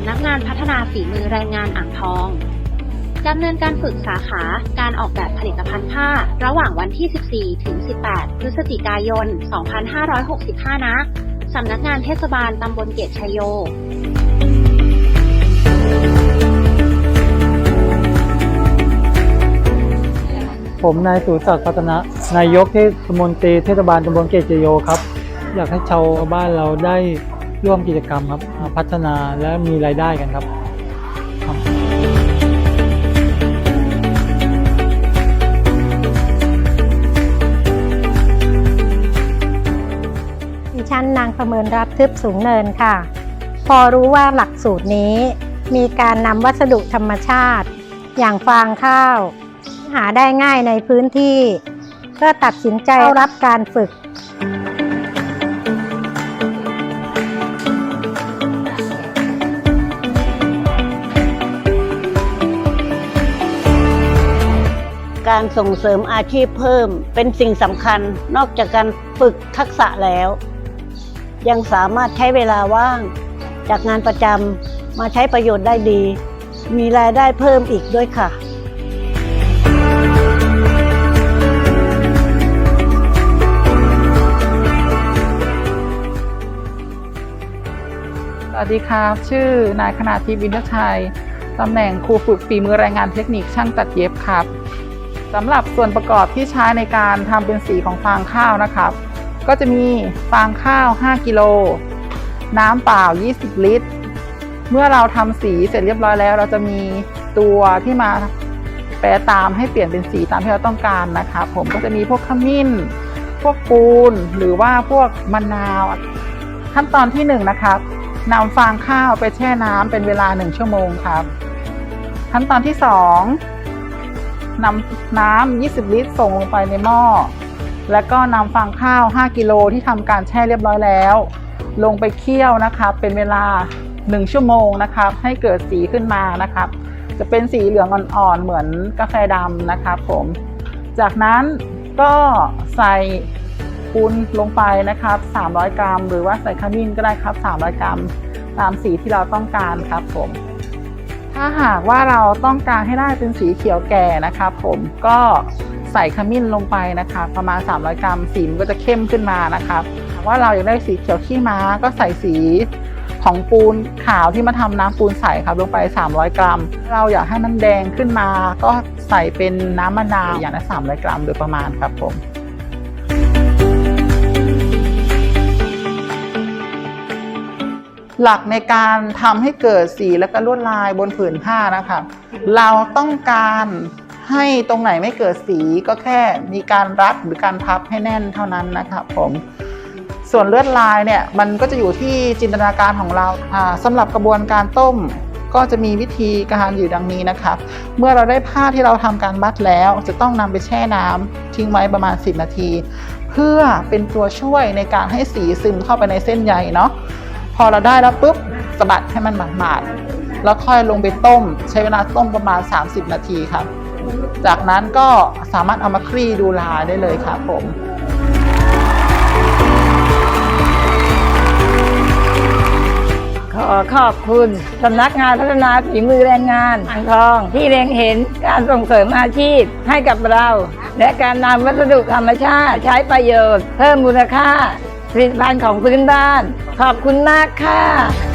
ำนักงานพัฒนาฝีมือแรงงานอ่างทองดำเนินการฝึกสาขาการออกแบบผลิตภัณฑ์ผ้า ระหว่างวันที่ 14 ถึง 18 พฤศจิกายน 2565 นะสำนักงานเทศบาลตำบลเกตชยโยผมนายสุศักดิ์พัฒนะนายกเทศมนตรีเทศบาลตำบลเกตเจโยครับ อยากให้ชาวบ้านเราได้ ร่วมกิจกรรมครับมาพัฒนาและมีรายได้กันครับครับดิฉันนางประเมินรับทึบสูงเนินค่ะ พอรู้ว่าหลักสูตรนี้ มีการนำวัสดุธรรมชาติ อย่างฟางข้าว หาได้ง่ายในพื้นที่ ก็ตัดสินใจเข้ารับการฝึก การส่งเสริมอาชีพเพิ่ม เป็นสิ่งสำคัญนอกจากการฝึกทักษะแล้ว ยังสามารถใช้เวลาว่าง จากงานประจำมาใช้ประโยชน์ได้ดี มีรายได้เพิ่มอีกด้วยค่ะสวัสดีครับ ชื่อนายคณาทิพย์วินทชัย ตำแหน่งครูฝึกฝีมือแรงงานเทคนิคช่างตัดเย็บครับ สำหรับส่วนประกอบที่ใช้ในการทำเป็นสีของฟางข้าวนะครับ ก็จะมีฟางข้าว 5 กิโล น้ำเปล่า 20 ลิตร เมื่อเราทำสีเสร็จเรียบร้อยแล้ว เราจะมีตัวที่มาแปรตามให้เปลี่ยนเป็นสีตามที่เราต้องการนะครับผมก็จะมีพวกขมิ้น พวกปูน หรือว่าพวกมะนาว ขั้นตอนที่1นงนะครับนำฟางข้าวไปแช่น้ำเป็นเวลา 1 ชั่วโมงครับ ขั้นตอนที่ 2 นำน้ำ 20 ลิตร ส่งลงไปในหม้อ แล้วก็นำฟางข้าว 5 กิโลที่ทำการแช่เรียบร้อยแล้ว ลงไปเคี่ยวนะครับ เป็นเวลา 1 ชั่วโมงนะครับ ให้เกิดสีขึ้นมานะครับ จะเป็นสีเหลืองอ่อนๆ เหมือนกาแฟดำนะครับผม จากนั้นก็ใส่ปูนลงไปนะครับ 300 กรัม หรือว่าใส่ขมิ้นก็ได้ครับ 300 กรัม ตามสีที่เราต้องการครับผม ถ้าหากว่าเราต้องการให้ได้เป็นสีเขียวแก่นะครับผมก็ใส่ขมิ้นลงไปนะครับประมาณ 300 กรัมสีมันก็จะเข้มขึ้นมานะครับว่าเราอยากได้สีเขียวขี้ม้าก็ใส่สีของปูนขาวที่มาทำน้ำปูนใสครับลงไป 300 กรัม เราอยากให้มันแดงขึ้นมา ก็ใส่เป็นน้ำมะนาวอย่างละ300 กรัมโดยประมาณครับผม หลักในการทำให้เกิดสีและก็ลวดลายบนผืนผ้านะคะ เราต้องการให้ตรงไหนไม่เกิดสีก็แค่มีการรัดหรือการพับให้แน่นเท่านั้นนะครับผมส่วนเลือดลายเนี่ยมันก็จะอยู่ที่จินตนาการของเราอ่าสำหรับกระบวนการต้มก็จะมีวิธีการอยู่ดังนี้นะครับ เมื่อเราได้ผ้าที่เราทำการมัดแล้ว จะต้องนำไปแช่น้ำทิ้งไว้ประมาณ 10 นาที เพื่อเป็นตัวช่วยในการให้สีซึมเข้าไปในเส้นใยเนาะ พอเราได้แล้วปุ๊บสะบัดให้มันหมาดๆแล้วค่อยลงไปต้ม ใช้เวลาต้มประมาณ 30 นาทีครับ จากนั้นก็สามารถเอามาคลี่ดูลาได้เลยครับผมขอขอบคุณสำนักงานพัฒนาฝีมือแรงงานอ่างทอง ที่เล็งเห็นการส่งเสริมอาชีพให้กับเรา และการนำวัสดุธรรมชาติใช้ประโยชน์ เพิ่มมูลค่า ผลิตภัณฑ์ของพื้นบ้าน ขอบคุณมากค่ะ